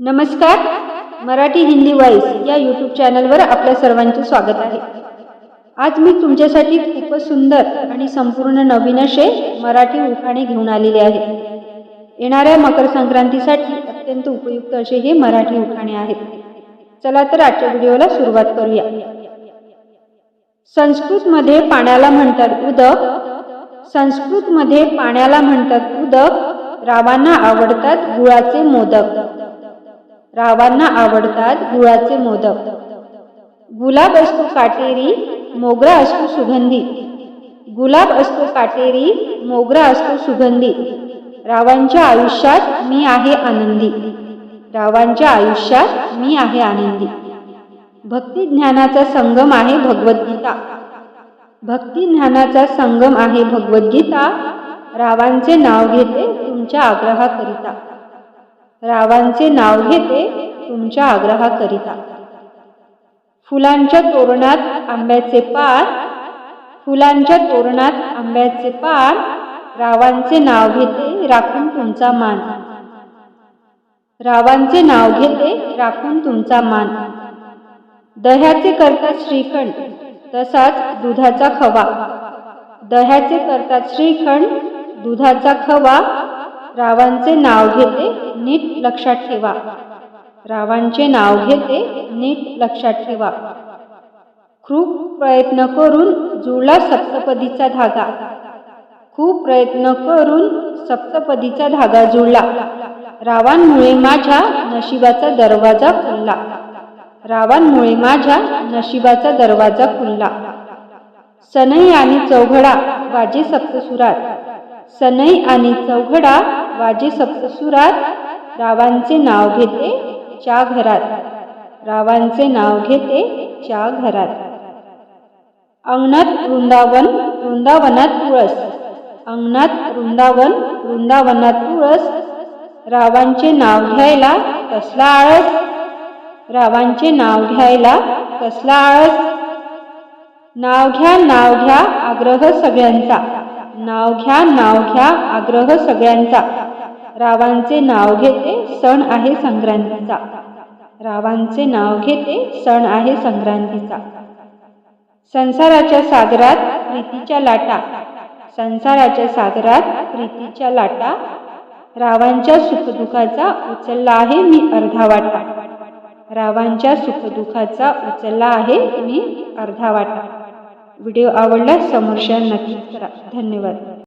नमस्कार मराठी हिंदी वॉईस या यूट्यूब चॅनलवर आपल्या सर्वांचे स्वागत आहे. आज मी तुमच्यासाठी खूपच सुंदर आणि संपूर्ण नवीन असे मराठी उखाणे घेऊन आलेले आहे. येणाऱ्या मकर संक्रांतीसाठी अत्यंत उपयुक्त असे हे मराठी उखाणे आहेत. चला तर आजच्या व्हिडिओला सुरुवात करूया. संस्कृतमध्ये पाण्याला म्हणतात उदक संस्कृतमध्ये पाण्याला म्हणतात उदक रावांना आवडतात गुळाचे मोदक. रावांना आवडतात गुळाचे मोदक. गुलाब असतो काटेरी मोगरा असतो सुगंधी. गुलाब असतो काटेरी मोगरा असतो सुगंधी. रावांच्या आयुष्यात मी आहे आनंदी. रावांच्या आयुष्यात मी आहे आनंदी. भक्ती ज्ञानाचा संगम आहे भगवद्गीता. भक्ती ज्ञानाचा संगम आहे भगवद्गीता. रावांचे नाव घेते तुमच्या आग्रहाकरिता. रावांचे नाव घेते तुमच्या आग्रहाकरिता. फुलांच्या तोरणात आंब्याचे पार फुलांच्या तोरणात आंब्याचे पार रावांचे नाव घेते राखून तुमचा मान. रावांचे नाव घेते राखून तुमचा मान. दह्याचे करतात श्रीखंड तसाच दुधाचा खवा. दह्याचे करतात श्रीखंड दुधाचा खवा रावांचे नाव घेते नीट लक्षात ठेवा. रावांचे नाव घेते नीट लक्षात ठेवा. खूप प्रयत्न करून जुळला सप्तपदीचा धागा. खूप प्रयत्न करून सप्तपदीचा धागा जुळला. रावांमुळे माझ्या नशिबाचा दरवाजा खुलला. रावांमुळे माझ्या नशिबाचा दरवाजा खुलला. सनई आणि चौघडा वाजे सप्तसुरात. सनई आणि चौघडा वाजे सप्तसुरात रावांचे नाव घेते च्या घरात. रावांचे नाव घेते च्या घरात. अंगणात वृंदावन वृंदावनात तुळस. अंगणात वृंदावन वृंदावनात तुळस. रावांचे नाव घ्यायला कसला आळस? रावांचे नाव घ्यायला कसला आळस? नाव घ्या नाव घ्या आग्रह सगळ्यांचा. नाव घ्या नाव घ्या आग्रह सगळ्यांचा. रावांचे नाव घेते सण आहे संक्रांतीचा. रावांचे नाव घेते सण आहे संक्रांतीचा. संसाराच्या सागरात प्रीतीच्या लाटा. संसाराच्या सागरात प्रीतीच्या लाटा. रावांच्या सुखदुःखाचा उचलला आहे मी अर्धा वाटा. रावांच्या सुखदुःखाचा उचलला आहे मी अर्धा वाटा. व्हिडिओ आवडल्यास समोरच्या नक्की करा. धन्यवाद.